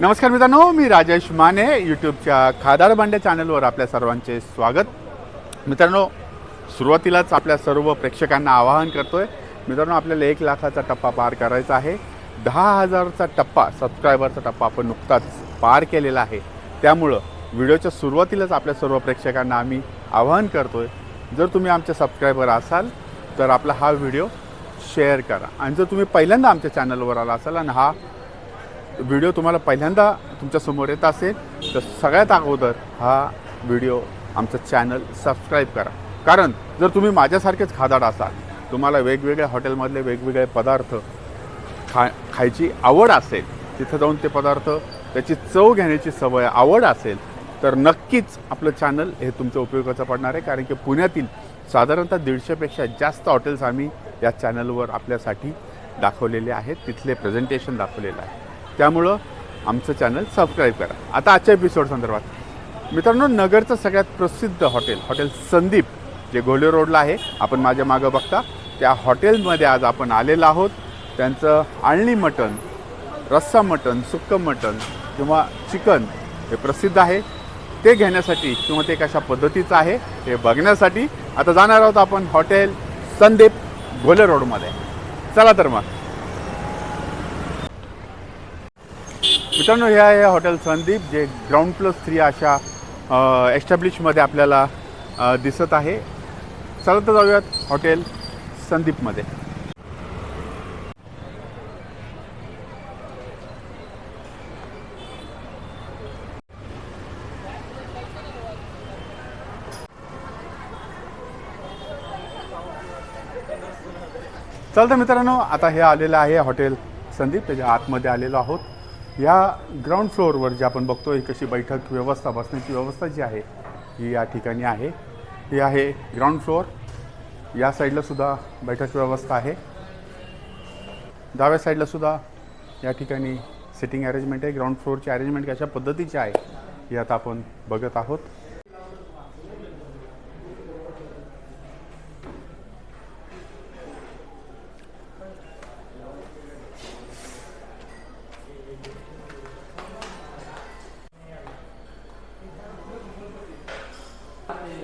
नमस्कार मित्रांनो मी राजेश माने यूट्यूबच्या खादार बांडे चॅनलवर आपल्या सर्वांचे स्वागत. मित्रांनो सुरुवातीलाच आपल्या सर्व प्रेक्षकांना आवाहन करतोय मित्रांनो आपल्याला एक लाखाचा टप्पा पार करायचा आहे. दहा हजारचा टप्पा सबस्क्रायबरचा टप्पा आपण नुकताच पार केलेला आहे. त्यामुळं व्हिडिओच्या सुरुवातीलाच आपल्या सर्व प्रेक्षकांना आम्ही आवाहन करतोय जर तुम्ही आमचे सबस्क्रायबर असाल तर आपला हा व्हिडिओ शेअर करा. आणि जर तुम्ही पहिल्यांदा आमच्या चॅनलवर आला असाल आणि हा व्हिडिओ तुम्हाला पहिल्यांदा तुमच्यासमोर येत असेल तर सगळ्यात अगोदर हा व्हिडिओ आमचं चॅनल सबस्क्राईब करा. कारण जर तुम्ही माझ्यासारखेच खादाड असाल तुम्हाला वेगवेगळ्या हॉटेलमधले वेगवेगळे पदार्थ खा खायची आवड असेल तिथं जाऊन ते पदार्थ त्याची चव घेण्याची सवय आवड असेल तर नक्कीच आपलं चॅनल हे तुमच्या उपयोगाचं पडणार आहे. कारण की पुण्यातील साधारणतः दीडशेपेक्षा जास्त हॉटेल्स आम्ही या चॅनलवर आपल्यासाठी दाखवलेले आहेत. तिथले प्रेझेंटेशन दाखवलेलं आहे. त्यामुळं आमचं चॅनल सबस्क्राईब करा. आता आजच्या एपिसोड संदर्भात. मित्रांनो नगरचं सगळ्यात प्रसिद्ध हॉटेल हॉटेल संदीप जे गोले रोडला आहे आपण माझ्या मागं बघता त्या हॉटेलमध्ये आज आपण आलेलो आहोत. त्यांचं आळणी मटण रस्सा मटण सुक्कं मटण किंवा चिकन हे प्रसिद्ध आहे. ते घेण्यासाठी किंवा ते कशा पद्धतीचं आहे हे बघण्यासाठी आता जाणार आहोत आपण हॉटेल संदीप घोले रोडमध्ये. चला तर मग. मित्रांनो हे आहे हॉटेल संदीप जे ग्राउंड प्लस थ्री अशा एस्टॅब्लिशमध्ये आपल्याला दिसत आहे. चला तर जाऊयात हॉटेल संदीपमध्ये चालतं मित्रांनो आता हे आलेलं आहे हॉटेल संदीप त्याच्या आतमध्ये आलेलो आहोत. या ग्राउंड फ्लोअरवर जे आपण बघतो ही कशी बैठक व्यवस्था बसण्याची व्यवस्था जी आहे ही या ठिकाणी आहे. ही आहे ग्राउंड फ्लोअर या साईडला सुद्धा बैठक व्यवस्था आहे. डाव्या साईडला सुद्धा या ठिकाणी सिटिंग अरेंजमेंट आहे. ग्राउंड फ्लोअरची अरेंजमेंट कशा पद्धतीची आहे ही आता आपण बघत आहोत.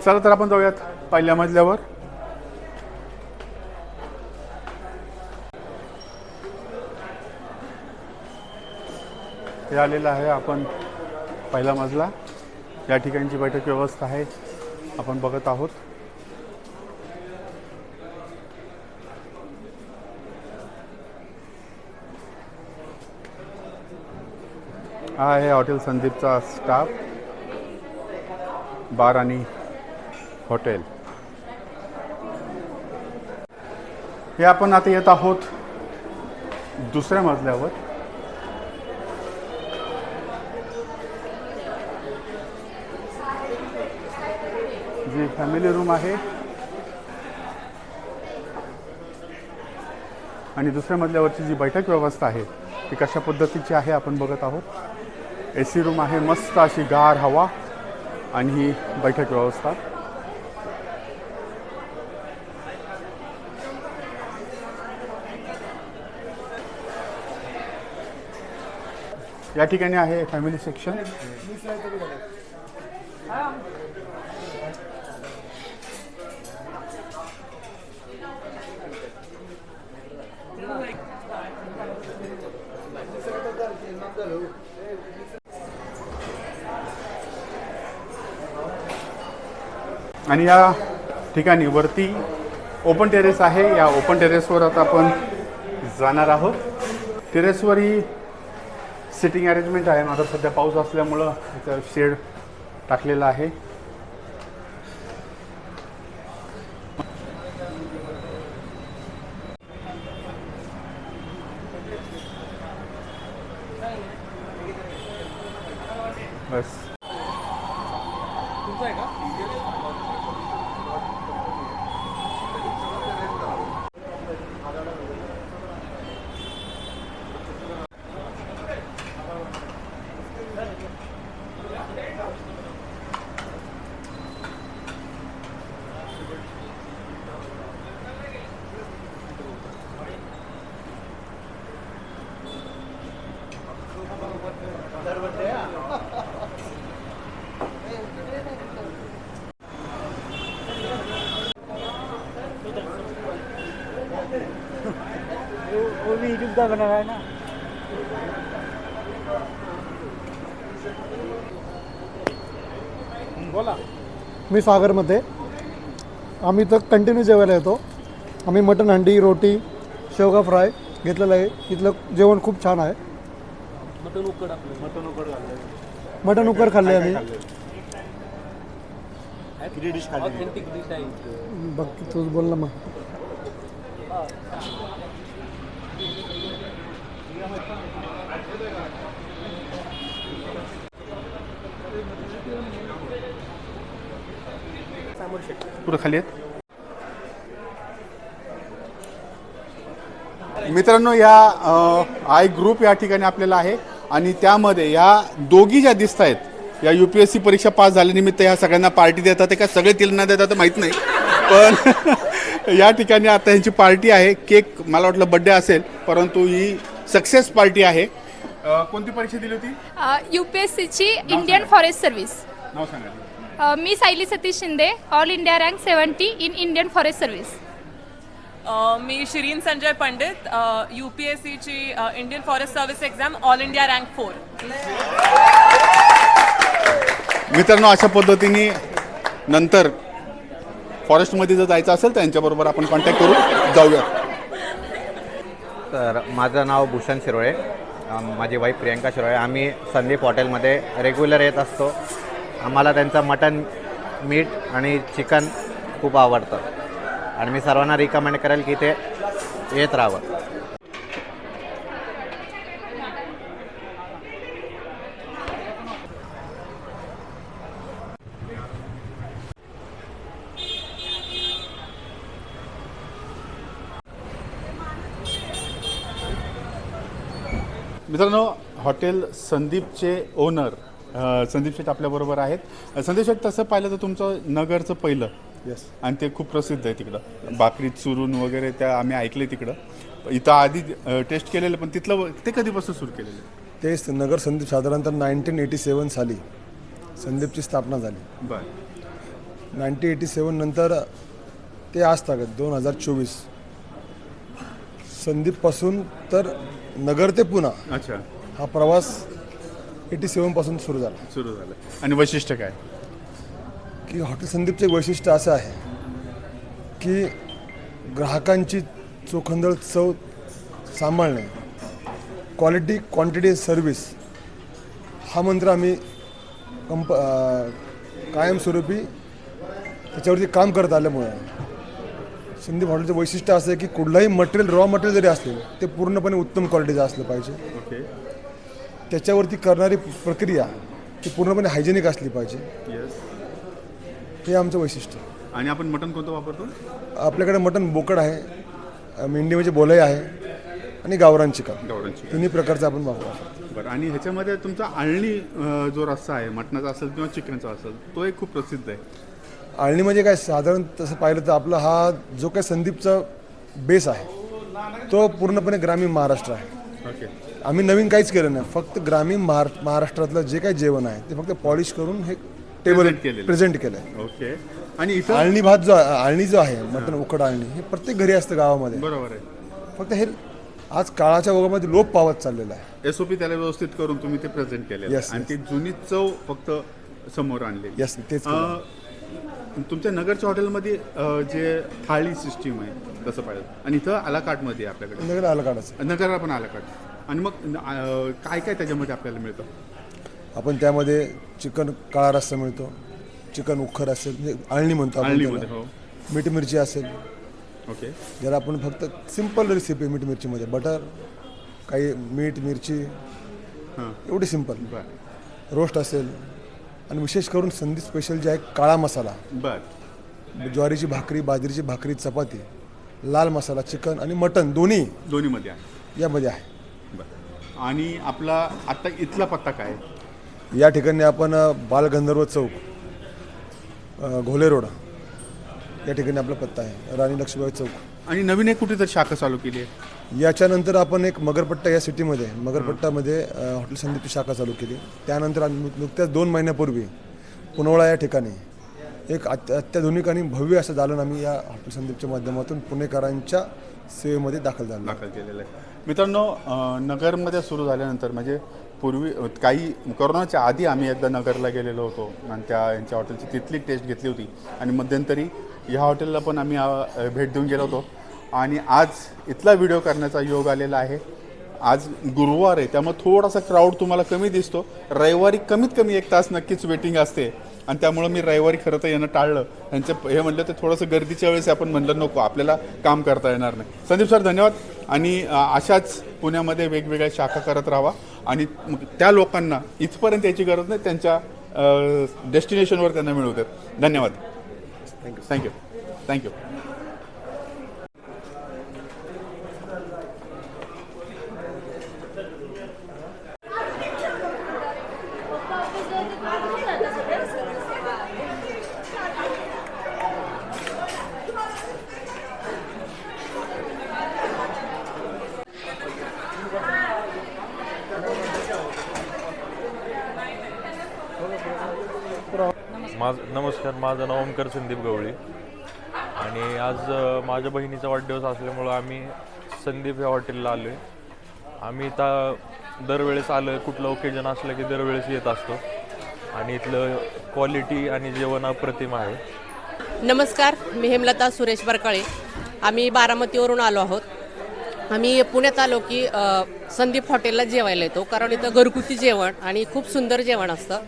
चला तर आपण जाऊयात पहिल्या मजल्यावर. हे आलेलं आहे आपण पहिला मजला. या ठिकाणची बैठक व्यवस्था आहे. आपण बघत आहोत. हा आहे हॉटेल संदीपचा स्टाफ बार आणि हॉटेल. हे आपण आता येत आहोत दुसऱ्या मजल्यावर. जी फॅमिली रूम आहे. आणि दुसऱ्या मजल्यावरची जी बैठक व्यवस्था आहे ती कशा पद्धतीची आहे आपण बघत आहोत. ए सी रूम आहे मस्त अशी गार हवा आणि ही बैठक व्यवस्था. या ठिकाणी आहे फॅमिली सेक्शन आणि या ठिकाणी वरती ओपन टेरेस आहे. या ओपन टेरेसवर आता आपण जाणार आहोत. टेरेसवर ही सिटिंग अरेंजमेंट आहे. आता सध्या पाऊस असल्यामुळं इथं शेड टाकलेला आहे. सुविधा करणार आहे ना? बोला. मी सागरमध्ये. आम्ही तर कंटिन्यू जेवायला येतो. आम्ही मटन हंडी रोटी शेवगा फ्राय घेतलेलं आहे. इथलं जेवण खूप छान आहे. मटन उकड आपलं. मटन उकड मटन उकर खाल्ले आम्ही. ऑथेंटिक डिश आहे. बघ तूच बोल ना मग. खाली आहेत. मित्रांनो या आय ग्रुप या ठिकाणी आपल्याला आहे आणि त्यामध्ये या दोघी ज्या दिसत आहेत या यू पी एस सी परीक्षा पास झाल्यानिमित्त ह्या सगळ्यांना पार्टी देतात. ते का सगळे तिला न देतात माहीत नाही. पण या ठिकाणी आता ह्यांची पार्टी आहे. केक मला वाटलं बड्डे असेल परंतु ही सक्सेस पार्टी आहे. अ, कोणती परीक्षा दिली होती? यू पी एस सीची इंडियन फॉरेस्ट सर्व्हिस नाव सांगा. अ, मी Sayali Satish Shinde all India rank seventy in Indian forest service a, me Shirin Sanjay Pandit U P S सीची Indian forest service exam all India rank four मित्रांनो अशा पद्धतीने नंतर फॉरेस्टमध्ये जर जायचं असेल तर यांच्याबरोबर आपण कॉन्टॅक्ट करू जाऊया तर माझं नाव भूषण शिरोळे. माझी वाईफ प्रियंका शिरोळे. आम्ही संदीप हॉटेलमध्ये रेग्युलर येत असतो. आम्हाला त्यांचं मटन मीठ आणि चिकन खूप आवडतं. आणि मी सर्वांना रिकमेंड करेल की ते येत राहावं. मित्रांनो हॉटेल संदीपचे ओनर संदीप शेठ आपल्याबरोबर आहेत. संदीप शेठ तसं पाहिलं तर तुमचं नगरचं पहिलं. येस आणि ते खूप प्रसिद्ध आहे तिकडं. बाकरीत चुरून वगैरे त्या आम्ही ऐकले तिकडं. इथं आधी टेस्ट केलेलं पण तिथलं ते कधीपासून सुरू केलेलं? तेच नगर संदीप साधारणतः नाईन्टीन एटी सेवन साली संदीपची स्थापना झाली. बरं. नाईन्टीन एटी सेवन नंतर ते आज तागत दोन हजार चोवीस. संदीपपासून तर नगर ते पुणा अच्छा. हा प्रवास एटी सेवनपासून सुरू झाला. सुरू झालं. आणि वैशिष्ट्य काय? की हॉटेल संदीपचे वैशिष्ट्य असं आहे की ग्राहकांची चोखंदळ चव सांभाळणे क्वालिटी क्वांटिटी सर्व्हिस हा मंत्र आम्ही कंप अं, कायमस्वरूपी त्याच्यावरती काम करत आल्यामुळे संदीप हॉटेलचं वैशिष्ट्य असं आहे की कुठलाही मटेरियल रॉ मटेरियल जरी असले ते पूर्णपणे उत्तम क्वालिटीचं असलं पाहिजे. ओके त्याच्यावरती करणारी प्रक्रिया ती पूर्णपणे हायजेनिक असली पाहिजे. येस हे आमचं वैशिष्ट्य. आणि आपण मटण कोणतं वापरतो? आपल्याकडे मटण बोकड आहे मेंढी म्हणजे बोलई आहे आणि गावरान चिकन. गावरांची तिन्ही प्रकारचं आपण वापरतो बरं आणि ह्याच्यामध्ये तुमचा आळणी अ, जो रस्सा आहे मटणाचा असेल किंवा चिकनचा असेल तो एक खूप प्रसिद्ध आहे. आळणी म्हणजे काय? साधारण तसं पाहिलं तर आपला हा जो काही संदीपचा बेस आहे तो पूर्णपणे ग्रामीण महाराष्ट्र आहे. ओके. आम्ही नवीन काहीच केलं नाही. फक्त ग्रामीण महार महाराष्ट्रातलं जे काही जेवण आहे ते फक्त पॉलिश करून हे टेबल. प्रेझेंट केलं ओके. आणि आळणी भात जो आळणी जो आहे मटण उकड आळणी हे प्रत्येक घरी असतं गावामध्ये. बरोबर आहे. फक्त हे आज काळाच्या ओघामध्ये लोप पावत चाललेला आहे. एस ओ पी त्याला व्यवस्थित करून तुम्ही ते प्रेझेंट केले आणि. ती जुनी चव फक्त समोर आणलेली Yes, तेच तुमच्या नगरच्या हॉटेलमध्ये जे थाळी सिस्टीम आहे तसं पाहिजे आणि इथं आलाकाटमध्ये आहे आपल्याकडे. नगर काढायचं नगरला पण आलाकाट आणि मग काय काय त्याच्यामध्ये आपल्याला मिळतं? आपण त्यामध्ये चिकन काळा रस्सा मिळतो चिकन उखर असेल म्हणजे आळणी म्हणतो आपण आळणीमध्ये त्याला. हो. मीठ मिरची असेल. ओके. ज्याला आपण फक्त सिंपल रेसिपी मीठ मिरचीमध्ये. बटर काही मीठ मिरची. हां. एवढी सिंपल. बर. रोस्ट असेल आणि विशेष करून संधी स्पेशल जे आहे काळा मसाला. बर. ज्वारीची भाकरी बाजरीची भाकरी चपाती लाल मसाला चिकन आणि मटन दोन्ही दोन्हीमध्ये आहे. यामध्ये आहे. बर. आणि आपला आता इथला पत्ता काय? या ठिकाणी आपण बालगंधर्व चौक घोले रोड या ठिकाणी आपला पत्ता आहे. राणी लक्ष्मीबाई चौक. आणि नवीन एक कुठेतरी शाखा चालू केली आहे. याच्यानंतर आपण एक मगरपट्टा या सिटीमध्ये मगरपट्टामध्ये अ, हॉटेल संदीपची शाखा चालू केली. त्यानंतर आम्ही नुक- नुकत्याच दोन महिन्यापूर्वी पुनवळा या ठिकाणी एक अत्य अत्याधुनिक आणि भव्य असं दालन आम्ही या हॉटेल संदीपच्या माध्यमातून पुणेकरांच्या सेवेमध्ये दाखल झालो. दाखल केलेलं आहे. मित्रांनो अं, नगरमध्ये सुरू झाल्यानंतर म्हणजे पूर्वी काही कोरोनाच्या आधी आम्ही एकदा नगरला गेलेलो होतो. आणि त्या यांच्या हॉटेलची तिथली टेस्ट घेतली होती. आणि मध्यंतरी ह्या हॉटेलला पण आम्ही अं, भेट देऊन गेलो होतो. आणि आज इथला व्हिडिओ करण्याचा योग आलेला आहे. आज गुरुवार आहे त्यामुळे थोडासा क्राऊड तुम्हाला कमी दिसतो. रविवारी कमीत कमी एक तास नक्कीच वेटिंग असते. आणि त्यामुळं मी रविवारी खरं तर येणं टाळलं. यांचं हे म्हणलं ते थोडंसं गर्दीच्या वेळेस आपण म्हणलं नको आपल्याला काम करता येणार नाही. संदीप सर धन्यवाद. आणि अशाच पुण्यामध्ये वेगवेगळ्या शाखा करत राहा. आणि मग त्या लोकांना इथपर्यंत यायची गरज नाही त्यांच्या डेस्टिनेशनवर त्यांना मिळवू देत. धन्यवाद. थँक्यू थँक्यू थँक्यू माझ नमस्कार माझं नाव ओमकर संदीप गवळी. आणि आज माझ्या बहिणीचा वाढदिवस असल्यामुळं आम्ही संदीप या हॉटेलला आलो आहे आम्ही इथं दरवेळेस आलो आहे कुठलं ओकेजन असलं की दरवेळेस येत असतो. आणि इथलं क्वालिटी आणि जेवण अप्रतिम आहे. नमस्कार मी हेमलता सुरेश बरकाळे. आम्ही बारामतीवरून आलो आहोत. आम्ही पुण्यात आलो की संदीप हॉटेलला जेवायला येतो. कारण इथं घरगुती जेवण आणि खूप सुंदर जेवण असतं.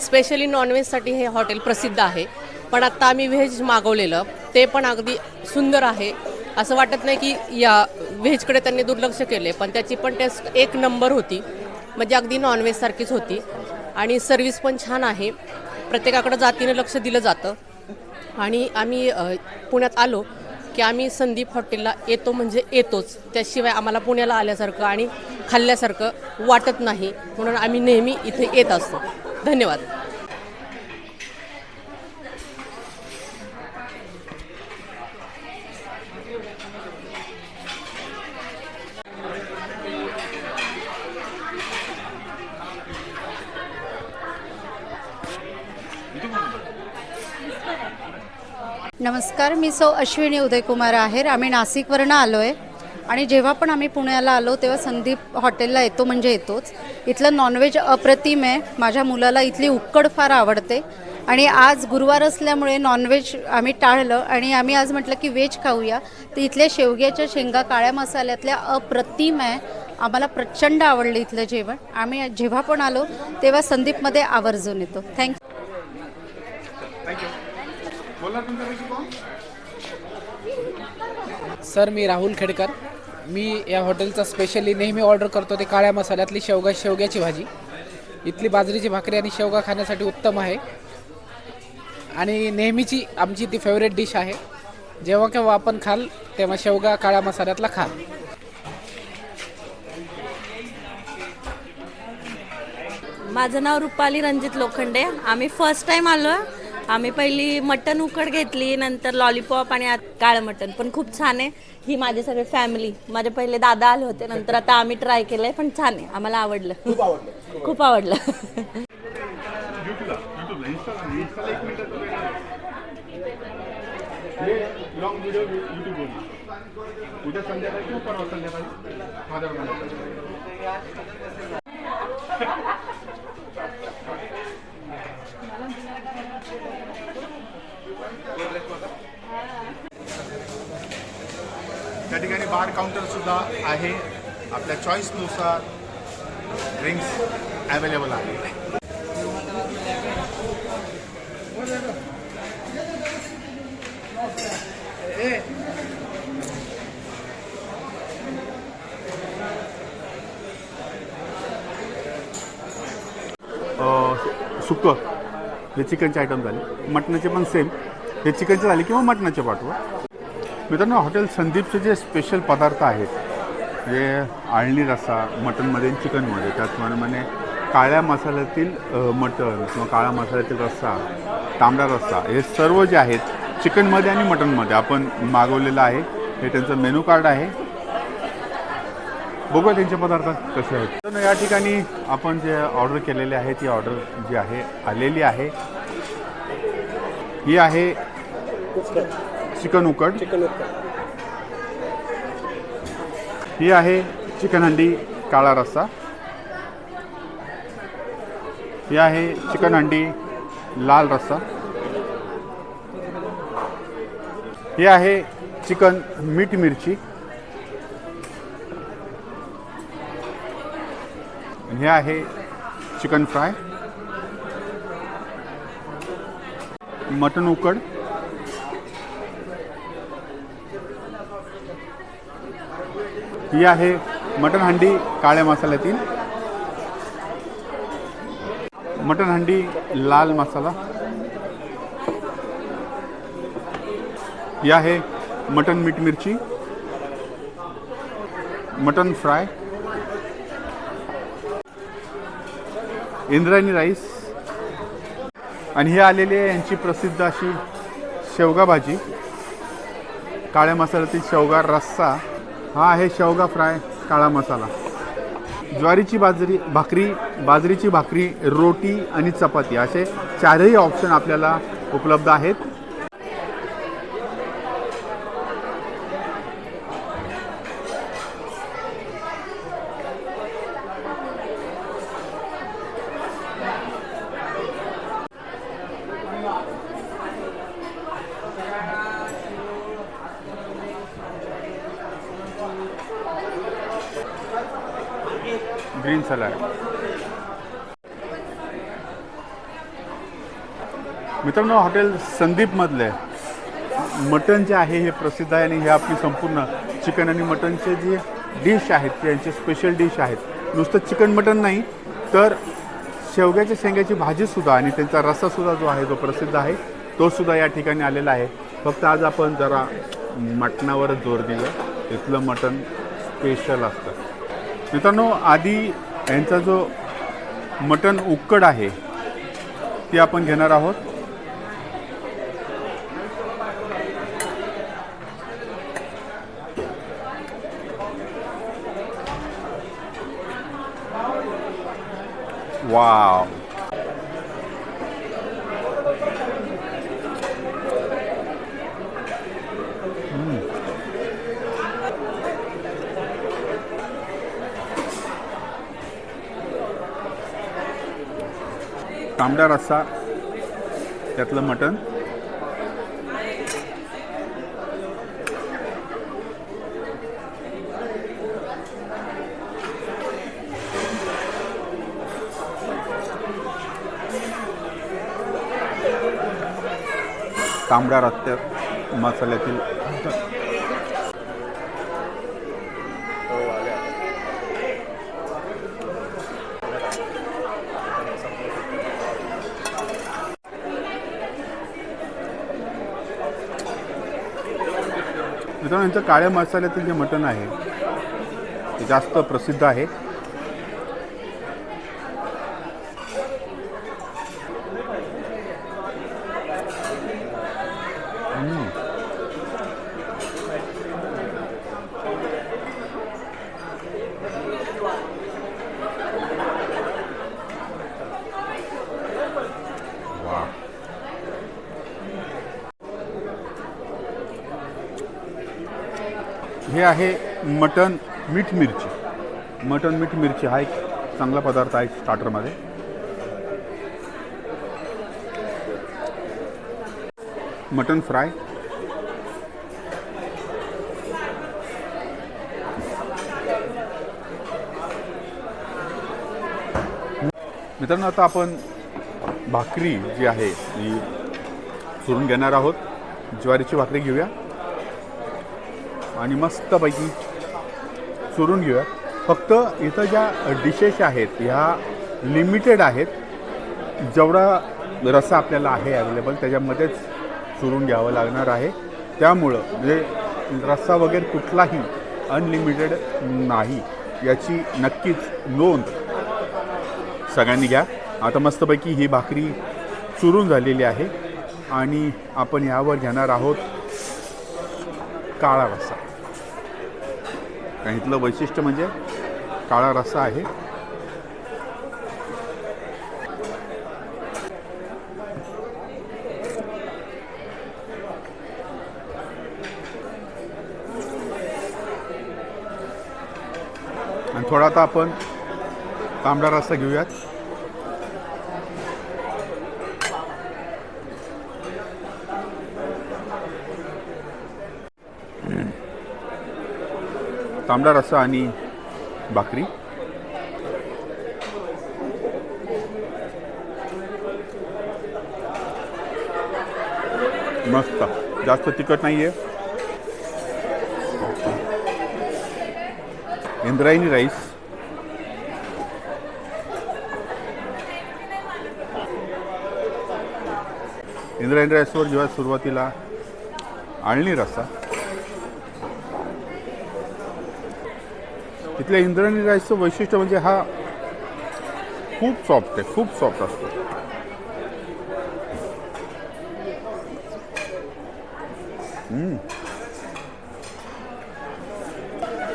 स्पेशली नॉनव्हेजसाठी हे हॉटेल प्रसिद्ध आहे. पण आत्ता आम्ही व्हेज मागवलेलं. ते पण अगदी सुंदर आहे. असं वाटत नाही की या व्हेजकडे त्यांनी दुर्लक्ष केले पण त्याची पण टेस्ट एक नंबर होती. म्हणजे अगदी नॉनव्हेजसारखीच होती. आणि सर्विस पण छान आहे. प्रत्येकाकडं जातीनं लक्ष दिलं जातं. आणि आम्ही पुण्यात आलो की आम्ही संदीप हॉटेलला येतो म्हणजे येतोच. त्याशिवाय आम्हाला पुण्याला आल्यासारखं आणि खाल्ल्यासारखं वाटत नाही. म्हणून आम्ही नेहमी इथे येत असतो. धन्यवाद. नमस्कार मी सौ अश्विनी उदयकुमार आहेर. आम्ही नाशिकवरनं आलो आहे आणि जेव्हा पण आम्ही पुण्याला आलो तेव्हा संदीप हॉटेलला येतो म्हणजे येतोच. इथलं नॉनव्हेज अप्रतिम आहे माझ्या मुलाला इथली उक्कड फार आवडते. आणि आज गुरुवार असल्यामुळे नॉनव्हेज आम्ही टाळलं आणि आम्ही आज म्हटलं की व्हेज खाऊया. तर इथल्या शेवग्याच्या शेंगा काळ्या मसाल्यातल्या अप्रतिम आहे आम्हाला प्रचंड आवडलं इथलं जेवण. आम्ही जेव्हा पण आलो तेव्हा संदीपमध्ये आवर्जून येतो. थँक्यू सर मी राहुल खेडकर. मी या हॉटेलचा स्पेशली नेहमी ऑर्डर करतो ते काळ्या मसाल्यातली शेवगा शेवग्याची भाजी. इथली बाजरीची भाकरी आणि शेवगा खाण्यासाठी उत्तम आहे. आणि नेहमीची आमची ती फेवरेट डिश आहे. जेव्हा केव्हा आपण खाल तेव्हा शेवगा काळ्या मसाल्यातला खा माझं नाव रुपाली रणजित लोखंडे. आम्ही फर्स्ट टाईम आलो आम्ही पहिली मटन उकड घेतली नंतर लॉलीपॉप आणि आत- काळं मटन. पण खूप छान आहे. ही माझी सगळी फॅमिली माझे पहिले दादा आले होते नंतर आता आम्ही ट्राय केलंय पण छान आहे. आम्हाला आवडलं. खूप आवडलं. खूप आवडलं युट्यूबला युट्यूबला इंस्टाला इंस्टाला एक मिनिटाचा वेळ आहे. हे लॉंग व्हिडिओ युट्यूबवर उद्या संध्याकाळी किंवा परवा संध्याकाळी फादर त्या ठिकाणी बार काउंटर सुद्धा आहे. आपल्या चॉईसनुसार ड्रिंक्स अवेलेबल आहे सुकं हे चिकनचे आयटम झाले. मटणाचे पण सेम हे चिकनचे झाले किंवा मटणाचे पाठवा? मित्रांनो हॉटेल संदीपचे जे स्पेशल पदार्थ आहेत जे आळणी रस्सा मटनमध्ये आणि चिकनमध्ये त्याचप्रमाणे काळ्या मसाल्यातील मटन किंवा काळ्या मसाल्यातील रस्सा तांबडा रस्सा हे सर्व जे आहेत चिकनमध्ये आणि मटनमध्ये आपण मागवलेलं आहे. हे त्यांचं मेनू कार्ड आहे. बघूया त्यांचे पदार्थ कसे आहेत. तर या ठिकाणी आपण जे ऑर्डर केलेले आहे ती ऑर्डर जी आहे आलेली आहे. ही आहे चिकन उकड. ही आहे चिकन हंडी काळा रस्सा. ही आहे चिकन हंडी लाल रस्सा. ही आहे चिकन मीठ मिरची. हे आहे चिकन फ्राय. मटन उकड. ही आहे मटन हंडी काळ्या मसाल्यातील. मटन हंडी लाल मसाला. ही आहे मटन मीठ मिरची. Mutton fry. इंद्रायणी राईस. आणि हे आलेली आहे यांची प्रसिद्ध अशी शेवगा भाजी. काळ्या मसाल्यातील शेवगा रस्सा. हा आहे शेवगा फ्राय काळा मसाला. ज्वारीची बाजरी भाकरी बाजरीची भाकरी रोटी आणि चपाती असे चारही ऑप्शन आपल्याला उपलब्ध आहेत. Green salad. मित्रांनो हॉटेल संदीपमधले. मटण जे आहे हे प्रसिद्ध आहे आणि हे आपली संपूर्ण चिकन आणि मटणचे जे डिश आहेत त्यांचे स्पेशल डिश आहेत. नुसतं चिकन मटण नाही तर शेवग्याच्या शेंग्याची भाजीसुद्धा आणि त्यांचा रस्सासुद्धा जो आहे जो प्रसिद्ध आहे. तो सुद्धा या ठिकाणी आलेला आहे. फक्त आज आपण जरा मटणावरच जोर दिलं. इथलं मटण स्पेशल असतं. मित्रांनो आधी यांचा जो मटण उक्कड आहे ती आपण घेणार आहोत. वाव. तांबडा रस्सा त्यातलं मटण. तांबडा रस्त्या मसाल्यातील मित्रांनो यांचं काळ्या मसाल्यातील जे मटण आहे ते जास्त प्रसिद्ध आहे. हे आहे मटन मीठ मिरची. मटन मीठ मिरची हा एक चांगला पदार्थ आहे स्टार्टरमध्ये. Mutton fry. मित्रांनो आता आपण भाकरी जी आहे ही चुरून घेणार आहोत. ज्वारीची भाकरी घेऊया. आणि मस्तपैकी चुरून घेऊया. फक्त इथं ज्या डिशेस आहेत ह्या लिमिटेड आहेत जेवढा रसा आपल्याला आहे अवेलेबल त्याच्यामध्येच चुरून घ्यावं लागणार आहे. त्यामुळं म्हणजे रस्सा वगैरे कुठलाही अनलिमिटेड नाही याची नक्कीच नोंद सगळ्यांनी घ्या. आता मस्तपैकी ही भाकरी चुरून झालेली आहे आणि आपण यावर घेणार आहोत काळा रस्सा. काहीतलं वैशिष्ट्य म्हणजे काळा रस्सा आहे. आणि थोडा आता आपण तांबडा रस्सा घेऊयात. तांबडा रस्सा आणि भाकरी. मस्त. जास्त तिखट नाही आहे इंद्रायणी राईस. इंद्रायणी राईसवर जेव्हा सुरुवातीला आळणी रस्सा. इथल्या इंद्रायणी राईसचं वैशिष्ट्य म्हणजे हा खूप सॉफ्ट आहे खूप सॉफ्ट असतो.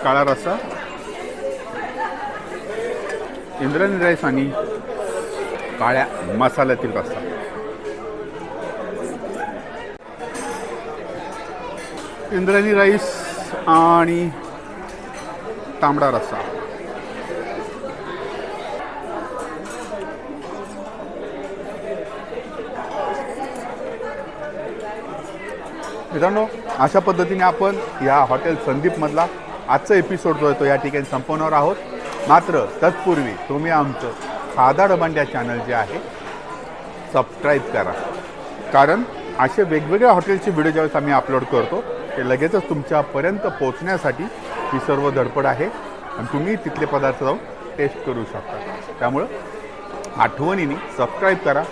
काळा रस्सा. इंद्रायणी राईस आणि काळ्या मसाल्यातील रस्सा. इंद्रायणी राईस आणि तांबडा रस्सा मित्रांनो अशा पद्धतीने आपण या हॉटेल संदीपमधला आजचा एपिसोड जो आहे तो या ठिकाणी संपवणार आहोत. मात्र तत्पूर्वी तुम्ही आमचं खादा डबांड्या चॅनल जे आहे सबस्क्राईब करा. कारण असे वेगवेगळ्या हॉटेलचे व्हिडिओ ज्यावेळेस आम्ही अपलोड करतो ते लगेचच तुमच्यापर्यंत पोहोचण्यासाठी ही सर्व धडपड आहे आणि तुम्ही तिथले पदार्थ जाऊन टेस्ट करू शकता. त्यामुळं आठवणीने सबस्क्राईब करा.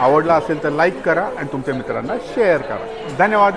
आवडला असेल तर लाईक करा आणि तुमच्या मित्रांना शेअर करा. धन्यवाद.